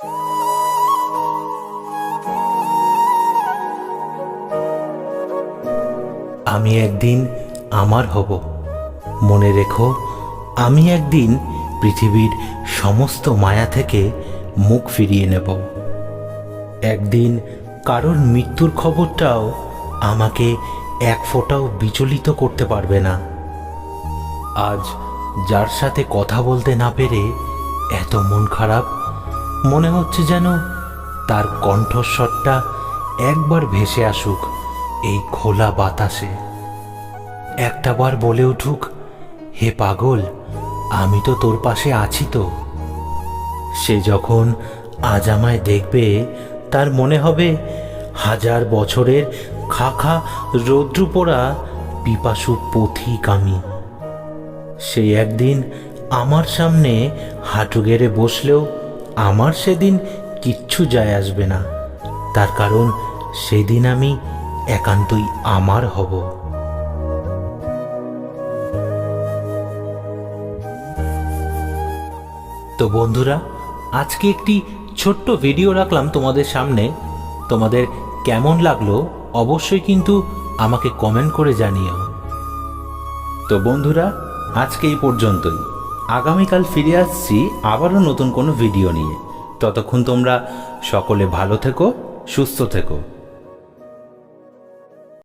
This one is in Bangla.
আমি একদিন আমার হব। মনে রেখো, আমি একদিন পৃথিবীর সমস্ত মায়া থেকে মুখ ফিরিয়ে নেব। একদিন কারোর মৃত্যুর খবরটাও আমাকে এক ফোঁটাও বিচলিত করতে পারবে না। আজ যার সাথে কথা বলতে না পেরে এত মন খারাপ মনে হচ্ছে যেন তার কণ্ঠস্বরটা একবার ভেসে আসুক এই খোলা বাতাসে। একটাবার বলে উঠুক, হে পাগল, আমি তো তোর পাশে আছি তো। সে যখন আজ আমায় দেখবে, তার মনে হবে হাজার বছরের খাখা রৌদ্র পোড়া পিপাসু পথিক আমি সে একদিন আমার সামনে হাঁটু গেড়ে বসলেও আমার সেদিন কিচ্ছু যায় আসবে না। তার কারণ সেদিন আমি একান্তই আমার হব। তো বন্ধুরা, আজকে একটি ছোট্ট ভিডিও রাখলাম তোমাদের সামনে। তোমাদের কেমন লাগল অবশ্যই কিন্তু আমাকে কমেন্ট করে জানিও। তো বন্ধুরা, আজকে এই পর্যন্তই। আগামীকাল ফিরে আসছি আবারও নতুন কোনো ভিডিও নিয়ে। ততক্ষণ তোমরা সকলে ভালো থেকো, সুস্থ থেকো।